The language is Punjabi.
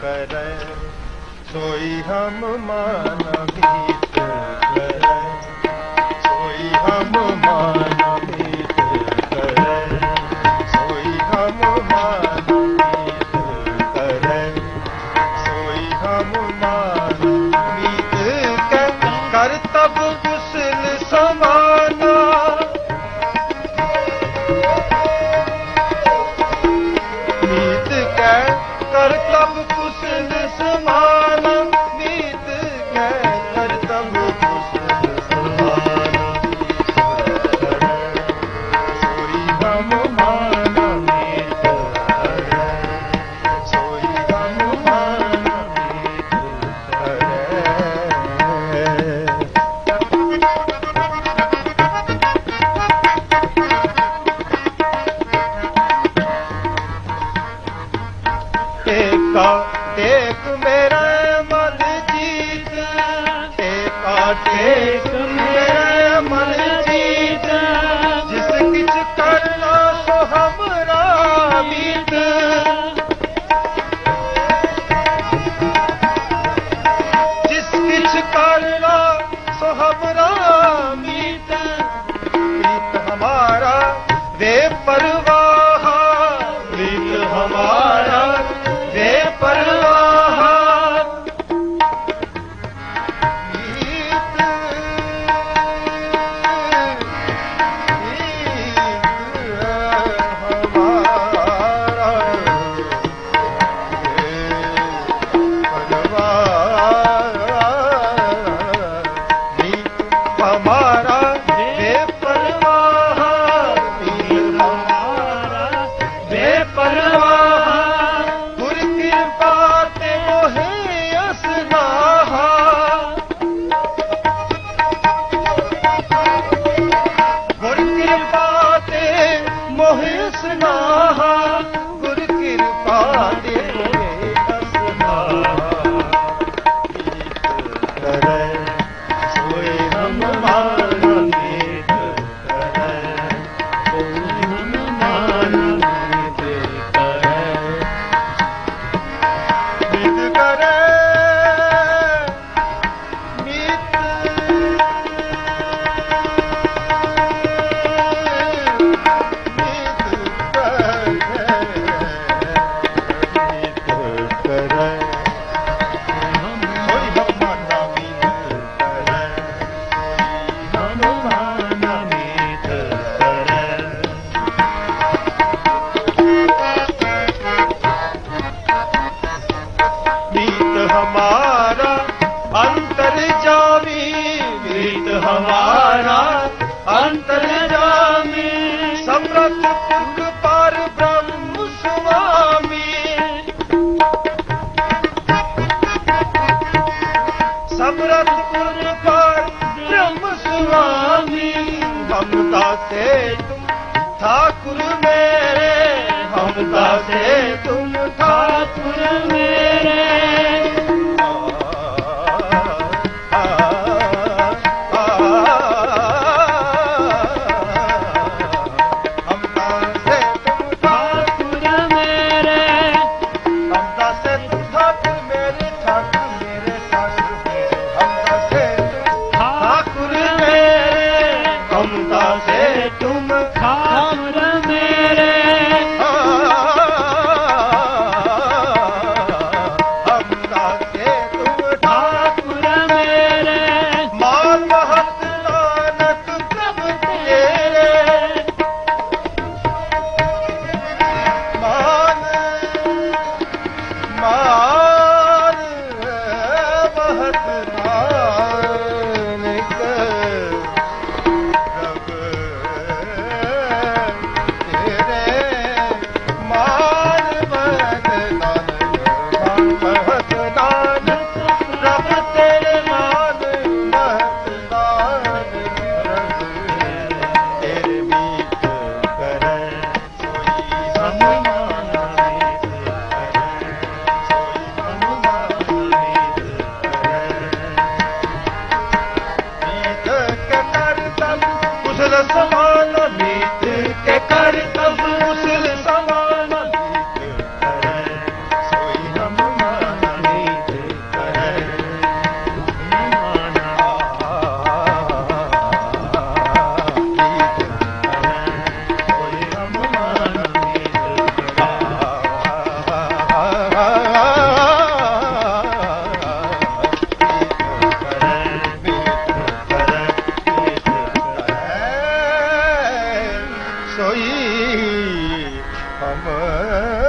ਕਰੈ ਸੋਈ ਹਮ ਮਾਨ ਗੀਤ ਕਰੈ ਸੋਈ ਹਮ Take a ਹਮਾਰਾ ਅੰਤਰ ਜਾਮੀ ਸਮਰਥ ਪੁਰਖ ਸੁਆਮੀ। ਸਮਰਥ ਪੁਰਖ ਬ੍ਰਹਮ ਸੁਆਮੀ। ਹਮਤਾ ਸੇ ਤੁਮ, ਠਾਕੁਰ ਮੇਰੇ ਹਮਤਾ ਸੇ ਤੁਮ। रसमान oy aman.